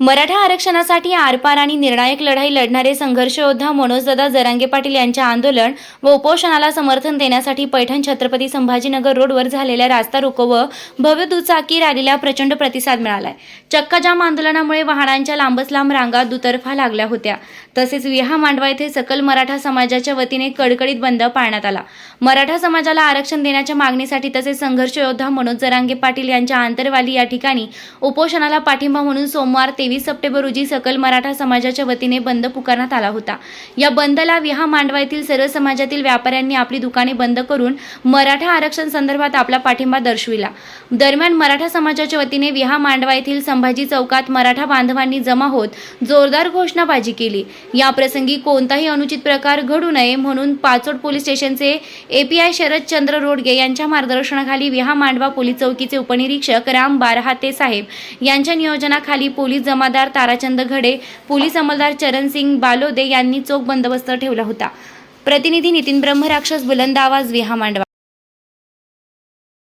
मराठा आरक्षणासाठी आरपार आणि निर्णायक लढाई लढणारे संघर्ष योद्धा मनोजदादा जरांगे पाटील यांच्या आंदोलन व उपोषणाला समर्थन देण्यासाठी पैठण छत्रपती संभाजीनगर रोडवर झालेल्या रास्ता रोको व भव्य दुचाकी रॅलीला प्रचंड प्रतिसाद मिळालाय. चक्का जाम आंदोलनामुळे वाहनांच्या लांबच लांब रांगा दुतर्फा लागल्या होत्या. तसेच विहा मांडवा येथे सकल मराठा समाजाच्या वतीने कडकडीत बंद पाळण्यात आला. मराठा समाजाला आरक्षण देण्याच्या मागणीसाठी तसेच संघर्ष योद्धा मनोज जरांगे पाटील यांच्या आंतरवाली या ठिकाणी उपोषणाला पाठिंबा म्हणून सोमवार ते तेवीस सप्टेंबर रोजी सकल मराठा समाजाच्या वतीने बंद पुकारण्यात आला होता. या बंदला विहा मांडवा येथील सर्व समाजातील व्यापाऱ्यांनी आपली दुकाने बंद करून मराठा आरक्षण संदर्भात आपला पाठिंबा दर्शविला. दरम्यान मराठा समाजाच्या वतीने विहा मांडवा येथील संभाजी चौकात मराठा बांधवांनी जमा होत जोरदार घोषणाबाजी केली. या प्रसंगी कोणताही अनुचित प्रकार घडू नये म्हणून पाचोड पोलीस स्टेशनचे एपीआय शरदचंद्र रोडगे यांच्या मार्गदर्शनाखाली विहा मांडवा पोलीस चौकीचे उपनिरीक्षक राम बारहाते साहेब यांच्या नियोजनाखाली पोलीस जमादार ताराचंद घडे पोलीस अंमलदार चरणसिंग बालोदे यांनी चोख बंदोबस्त ठेवला होता. प्रतिनिधी नितीन ब्रह्मराक्षस बुलंद आवाज विहा मांडवा